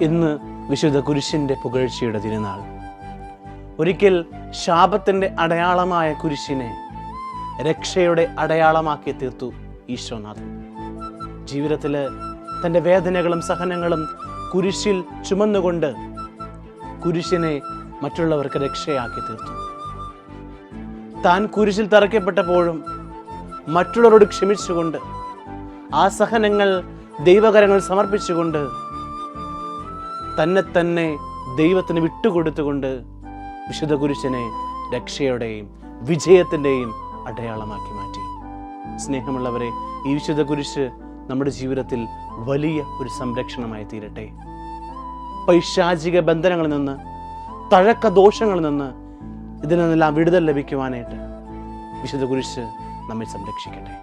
ഇന്ന് വിശുദ്ധ കുരിശിന്റെ പുകഴ്ചയുടെ തിരുനാൾ. ഒരിക്കൽ ശാപത്തിന്റെ അടയാളമായ കുരിശിനെ രക്ഷയുടെ അടയാളമാക്കി തീർത്തു ഈശോനാഥൻ ജീവിതത്തിൽ തന്റെ വേദനകളും സഹനങ്ങളും കുരിശിൽ ചുമന്നുകൊണ്ട് കുരിശിനെ മറ്റുള്ളവർക്ക് രക്ഷയാക്കി തീർത്തു. താൻ കുരിശിൽ തറയ്ക്കപ്പെട്ടപ്പോഴും മറ്റുള്ളവരോട് ക്ഷമിച്ചുകൊണ്ട് ആ സഹനങ്ങൾ ദൈവകരങ്ങൾ സമർപ്പിച്ചുകൊണ്ട് തന്നെ തന്നെ ദൈവത്തിന് വിട്ടുകൊടുത്തുകൊണ്ട് വിശുദ്ധ കുരിശനെ രക്ഷയുടെയും വിജയത്തിന്റെയും അടയാളമാക്കി മാറ്റി. സ്നേഹമുള്ളവരെ ഈ വിശുദ്ധ കുരിശ് നമ്മുടെ ജീവിതത്തിൽ വലിയ ഒരു സംരക്ഷണമായി തീരട്ടെ. പൈശാചിക ബന്ധനങ്ങളിൽ നിന്ന് തഴക്ക ദോഷങ്ങളിൽ നിന്ന് ഇതിൽ നിന്നെല്ലാം വിടുതൽ ലഭിക്കുവാനായിട്ട് വിശുദ്ധ കുരിശ് നമ്മെ സംരക്ഷിക്കട്ടെ.